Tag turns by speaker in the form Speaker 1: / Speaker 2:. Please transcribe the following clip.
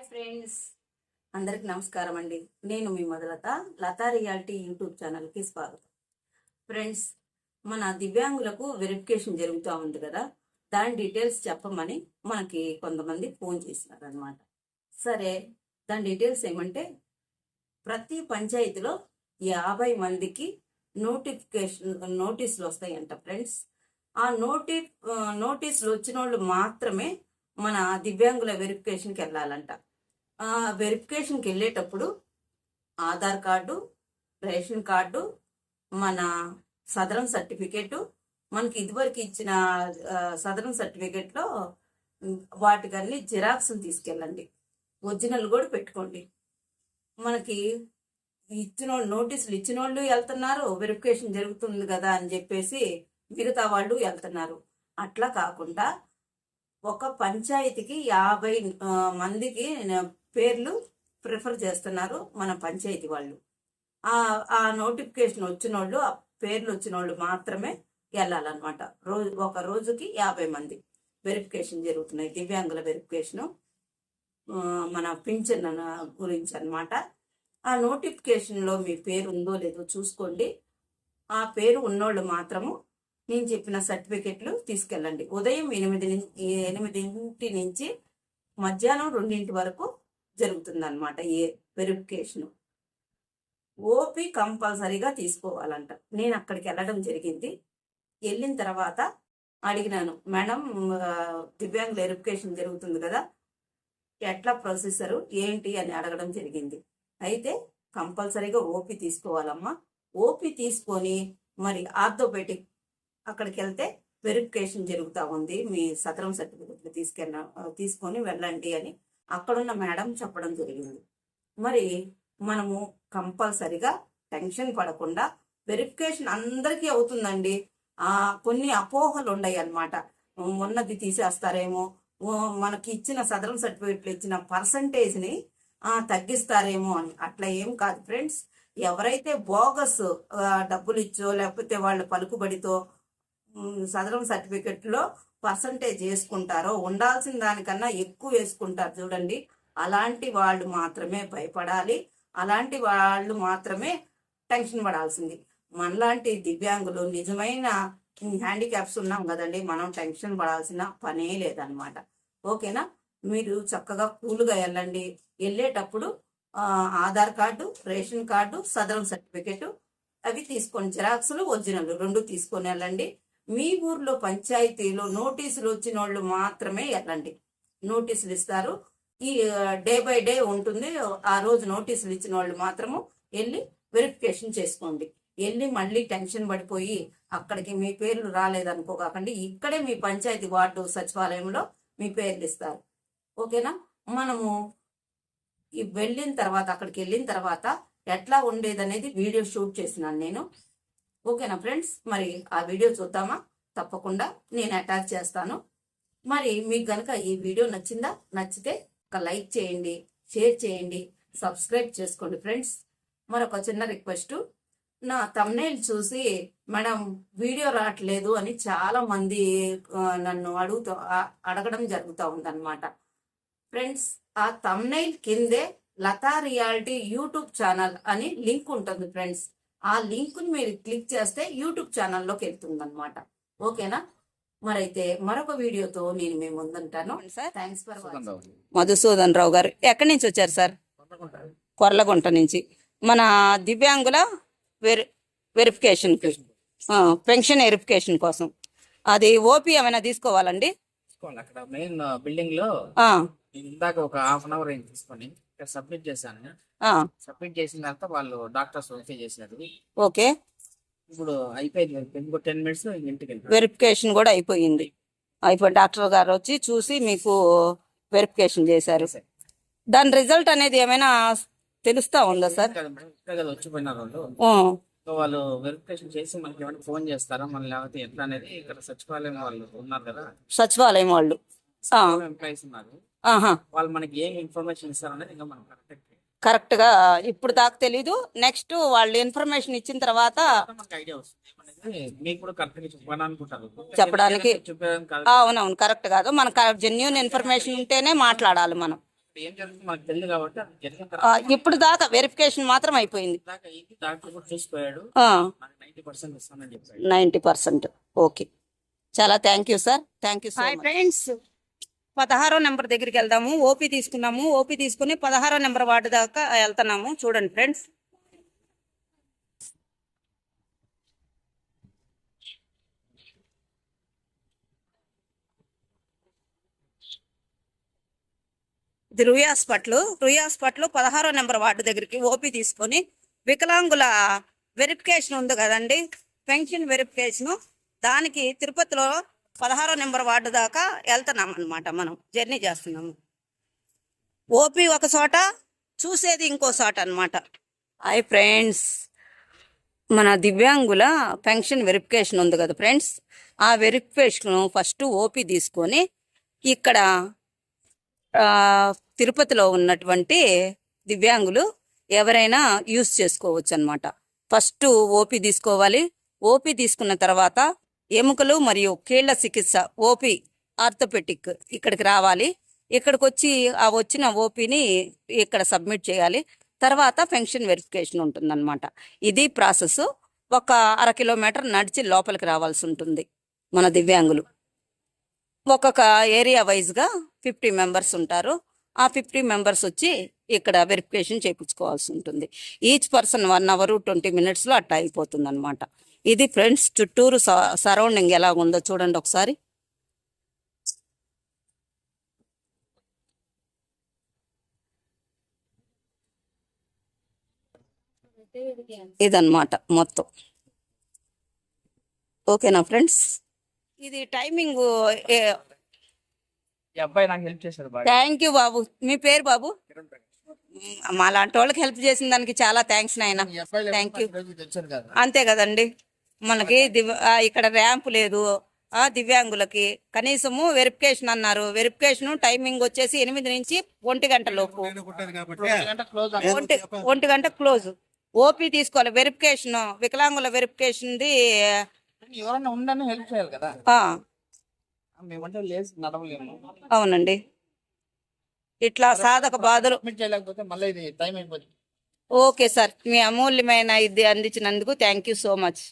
Speaker 1: Hi friends. అందరికి నమస్కారం అండి. నేను మీ మొదలత లతా రియాలిటీ యూట్యూబ్ ఛానల్కి స్వాగతం. ఫ్రెండ్స్ మన దివ్యాంగులకు వెరిఫికేషన్ జరుగుతూ ఉంది కదా దాని డీటెయిల్స్ చెప్పమని మనకి కొంతమంది ఫోన్ చేసినారు అనమాట సరే దాని డీటెయిల్స్ ఏమంటే ప్రతి పంచాయతీలో యాభై మందికి నోటిఫికేషన్ నోటీసులు వస్తాయంట ఫ్రెండ్స్. ఆ నోటి నోటీసులు వచ్చిన వాళ్ళు మాత్రమే మన దివ్యాంగుల వెరిఫికేషన్కి వెళ్ళాలంట. వెరిఫికేషన్కి వెళ్ళేటప్పుడు ఆధార్ కార్డు రేషన్ కార్డు మన సదరం సర్టిఫికేటు మనకి ఇదివరకు ఇచ్చిన సదరం సర్టిఫికేట్లో వాటికన్నీ జిరాక్స్ని తీసుకెళ్ళండి. ఒరిజినల్ కూడా పెట్టుకోండి. మనకి ఇచ్చిన వాళ్ళు నోటీసులు ఇచ్చిన వాళ్ళు వెళ్తున్నారు వెరిఫికేషన్ జరుగుతుంది కదా అని చెప్పేసి మిగతా వాళ్ళు వెళ్తున్నారు. అట్లా కాకుండా ఒక పంచాయతీకి యాభై మందికి పేర్లు ప్రిఫర్ చేస్తున్నారు మన పంచాయతీ వాళ్ళు. ఆ ఆ నోటిఫికేషన్ వచ్చిన వాళ్ళు ఆ పేర్లు వచ్చిన వాళ్ళు మాత్రమే వెళ్ళాలన్నమాట. రోజు ఒక రోజుకి యాభై మంది వెరిఫికేషన్ జరుగుతున్నాయి. దివ్యాంగుల వెరిఫికేషను మన పింఛన్ గురించి అన్నమాట. ఆ నోటిఫికేషన్లో మీ పేరు ఉందో లేదో చూసుకోండి. ఆ పేరు ఉన్నోళ్ళు మాత్రము నేను చెప్పిన సర్టిఫికెట్లు తీసుకెళ్ళండి. ఉదయం ఎనిమిది ఎనిమిదింటి నుంచి మధ్యాహ్నం రెండింటి వరకు జరుగుతుంది అనమాట ఏ వెరిఫికేషన్ ఓపీ కంపల్సరీగా తీసుకోవాలంట. నేను అక్కడికి వెళ్ళడం జరిగింది. వెళ్ళిన తర్వాత అడిగినాను మేడం ఆ, దివ్యాంగుల వెరిఫికేషన్ జరుగుతుంది కదా ఎట్లా ప్రొసెసరు ఏంటి? అని అడగడం జరిగింది. అయితే కంపల్సరీగా ఓపీ తీసుకోవాలమ్మా. ఓపీ తీసుకొని మరి ఆర్థోపెటిక్ అక్కడికి వెళ్తే వెరిఫికేషన్ జరుగుతూ ఉంది. మీ సదరం సర్టిఫికెట్లు తీసుకెళ్ళ తీసుకొని వెళ్ళండి అని అక్కడున్న మేడం చెప్పడం జరిగింది. మరి మనము కంపల్సరిగా టెన్షన్ పడకుండా వెరిఫికేషన్ అందరికీ అవుతుందండి. ఆ కొన్ని అపోహలు ఉన్నాయి అన్నమాట మొన్నది తీసేస్తారేమో మనకి ఇచ్చిన సదరం సర్టిఫికెట్లు ఇచ్చిన పర్సంటేజ్ని తగ్గిస్తారేమో అని. అట్లా ఏం కాదు ఫ్రెండ్స్. ఎవరైతే బోగస్ డబ్బులు ఇచ్చో లేకపోతే వాళ్ళ పలుకుబడితో సదరం సర్టిఫికెట్లో పర్సంటేజ్ వేసుకుంటారో ఉండాల్సిన దానికన్నా ఎక్కువ వేసుకుంటారు చూడండి. అలాంటి వాళ్ళు మాత్రమే భయపడాలి. అలాంటి వాళ్ళు మాత్రమే టెన్షన్ పడాల్సింది. మనలాంటి దివ్యాంగులు నిజమైన హ్యాండిక్యాప్స్ ఉన్నాం కదండి మనం టెన్షన్ పడాల్సిన పనే లేదనమాట ఓకేనా? మీరు చక్కగా కూల్గా వెళ్ళండి. వెళ్ళేటప్పుడు Aadhaar card ration card Sadarem certificate అవి తీసుకొని జిరాక్స్లు ఒరిజినల్ రెండు తీసుకొని వెళ్ళండి. మీ ఊర్లో పంచాయతీలో నోటీసులు వచ్చిన వాళ్ళు మాత్రమే వెళ్ళండి. నోటీసులు ఇస్తారు. ఈ డే బై డే ఉంటుంది. ఆ రోజు నోటీసులు ఇచ్చిన వాళ్ళు మాత్రము వెళ్ళి వెరిఫికేషన్ చేసుకోండి. వెళ్ళి మళ్ళీ టెన్షన్ పడిపోయి అక్కడికి మీ పేర్లు రాలేదనుకోకండి ఇక్కడే మీ పంచాయతీ వార్డు సచివాలయంలో మీ పేర్లు ఇస్తారు. ఓకేనా? మనము ఈ వెళ్ళిన తర్వాత అక్కడికి వెళ్ళిన తర్వాత ఎట్లా ఉండేదనేది వీడియో షూట్ చేసినాను నేను. ఓకేనా ఫ్రెండ్స్? మరి ఆ వీడియో చూద్దామా? తప్పకుండా నేను అటాచ్ చేస్తాను. మరి మీకు గనక ఈ వీడియో నచ్చిందా? నచ్చితే ఒక లైక్ చేయండి షేర్ చేయండి సబ్స్క్రైబ్ చేసుకోండి ఫ్రెండ్స్. మరొక చిన్న రిక్వెస్ట్. నా తమ్నేల్ చూసి మేడం వీడియో రావట్లేదు అని చాలా మంది నన్ను అడుగుతూ అడగడం జరుగుతూ ఉందన్నమాట. ఫ్రెండ్స్ ఆ తమ్నైల్ కిందే లతా రియాలిటీ యూట్యూబ్ ఛానల్ అని లింక్ ఉంటుంది ఫ్రెండ్స్. ఆ లింక్ని మీరు క్లిక్ చేస్తే యూట్యూబ్ ఛానల్లోకి వెళ్తుంది అనమాట ఓకేనా? మరైతే మరొక వీడియోతో నేను మేము ముందుంటాను. Thanks for watching Madhusudan Rao గారు ఎక్కడి నుంచి వచ్చారు సార్? కొర్లగుంట నుంచి. మన దివ్యాంగుల వెరి వెరిఫికేషన్కి పెన్షన్ వెరిఫికేషన్ కోసం. అది ఓపీ ఏమైనా తీసుకోవాలండి?
Speaker 2: తీసుకోవాలి అక్కడ మెయిన్ బిల్డింగ్లో ఇందాక ఒక హాఫ్ అన్ అవర్ తీసుకొని. ఇక్కడ సబ్మిట్ చేశాను. సబ్మిట్ చేసిన తర్వాత వాళ్ళు డాక్టర్స్ ఓకే చేశారు.
Speaker 1: ఓకే.
Speaker 2: ఇప్పుడు అయిపోయింది ఇంకో టెన్ మినిట్స్ ఇంటికి.
Speaker 1: వెరిఫికేషన్ కూడా అయిపోయింది. అయిపోయి డాక్టర్ గారు వచ్చి చూసి మీకు వెరిఫికేషన్ చేశారు. దాని రిజల్ట్ అనేది ఏమైనా తెలుస్తా ఉందా సార్?
Speaker 2: వాళ్ళు. వెరిఫికేషన్ చేసి మనకి ఏమైనా ఫోన్ చేస్తారా? మళ్ళీ లేకపోతే ఎట్లా అనేది ఇక్కడ సచివాలయం వాళ్ళు ఉన్నారు కదా.
Speaker 1: సచివాలయం వాళ్ళు.
Speaker 2: ఎంప్లాయీస్ ఉన్నారు. వాళ్ళు మనకి ఏం ఇన్ఫర్మేషన్ ఇస్తారనేది ఇంకా మనం కరెక్ట్
Speaker 1: కరెక్ట్గా ఇప్పుడు దాకా తెలీదు. నెక్స్ట్ వాళ్ళు ఇన్ఫర్మేషన్ ఇచ్చిన తర్వాత
Speaker 2: మనకి ఐడియా వస్తుంది. ఏమనేది మీకు కూడా కరెక్ట్గా చెప్పాలని అనుకుంటారు
Speaker 1: చెప్పడానికి- అవునవును కరెక్ట్ కాదు. మనకు జెన్యున్ ఇన్ఫర్మేషన్ ఉంటేనే మాట్లాడాలి మనం.
Speaker 2: ఏం జరుగుతుంది మనకు తెలియదు కాబట్టి అది జరిగిన
Speaker 1: ఆ,
Speaker 2: తర్వాత
Speaker 1: ఇప్పుడు దాకా వెరిఫికేషన్ మాత్రం అయిపోయింది.
Speaker 2: నైన్టీ పర్సెంట్
Speaker 1: ఓకే చాలా thank you sir thank you friends పదహారో నెంబర్ దగ్గరికి వెళ్దాము. ఓపీ తీసుకున్నాము. ఓపీ తీసుకుని పదహారో నెంబర్ వార్డు దాకా వెళ్తున్నాము. చూడండి ఫ్రెండ్స్. ఇది రుయ్ హాస్పిటల్. రుయ్ హాస్పిటల్ పదహారో నెంబర్ వార్డు దగ్గరికి ఓపీ తీసుకొని వికలాంగుల వెరిఫికేషన్ ఉంది కదండి. Pension verification. దానికి తిరుపతిలో పదహారో నెంబర్ వార్డు దాకా వెళ్తున్నాం అనమాట మనం. జర్నీ చేస్తున్నాము. ఓపీ ఒక చోట చూసేది ఇంకో చోట అనమాట హాయ్ ఫ్రెండ్స్. మన దివ్యాంగుల పెన్షన్ వెరిఫికేషన్ ఉంది కదా ఫ్రెండ్స్. ఆ వెరిఫికేషన్ ఫస్ట్ ఓపీ తీసుకొని ఇక్కడ తిరుపతిలో ఉన్నటువంటి దివ్యాంగులు ఎవరైనా యూస్ చేసుకోవచ్చు అనమాట ఫస్ట్ ఓపీ తీసుకోవాలి. ఓపీ తీసుకున్న తర్వాత ఎముకలు మరియు కీళ్ళ చికిత్స ఓపీ ఆర్థోపెటిక్ ఇక్కడికి రావాలి. ఇక్కడికి వచ్చి ఆ వచ్చిన ఓపీని ఇక్కడ సబ్మిట్ చేయాలి. తర్వాత పెన్షన్ వెరిఫికేషన్ ఉంటుందన్నమాట. ఇది ప్రాసెస్ ఒక అర కిలోమీటర్ నడిచి లోపలికి రావాల్సి ఉంటుంది మన దివ్యాంగులు. ఒక్కొక్క ఏరియా వైజ్గా ఫిఫ్టీ మెంబర్స్ ఉంటారు. ఆ ఫిఫ్టీ మెంబర్స్ వచ్చి ఇక్కడ వెరిఫికేషన్ చేయించుకోవాల్సి ఉంటుంది. Each person one hour twenty మినిట్స్లో అట్లా అయిపోతుంది అనమాట ఇది ఫ్రెండ్స్ చుట్టూరు సరౌండింగ్ ఎలా ఉందో చూడండి ఒకసారి. ఇదన్నమాట మొత్తం. ఓకేనా ఫ్రెండ్స్? ఇది టైమింగ్ థ్యాంక్ యూ బాబు. మీ పేరు బాబు? మ్, లాంటి వాళ్ళకి హెల్ప్ చేసిన దానికి చాలా థ్యాంక్స్ నాయన. Thank you. అంతే కదండి. మనకి ఇక్కడ ర్యాంప్ లేదు. ఆ దివ్యాంగులకి. కనీసము వెరిఫికేషన్ అన్నారు. వెరిఫికేషన్ టైమింగ్ వచ్చేసి ఎనిమిది నుంచి ఒంటి గంట లోపు.
Speaker 2: గంట క్లోజ్
Speaker 1: ఒంటి ఒంటి గంట క్లోజ్. ఓపీ తీసుకోవాలి. వెరిఫికేషన్ వికలాంగుల వెరిఫికేషన్ది.
Speaker 2: ఎవరైనా ఉండని హెల్ప్ చేయాలి కదా.
Speaker 1: అవునండి. ఇట్లా సాధక బాధలు. Okay sir. మీ అమూల్యమైన ఇది అందించినందుకు థ్యాంక్ యూ సో మచ్.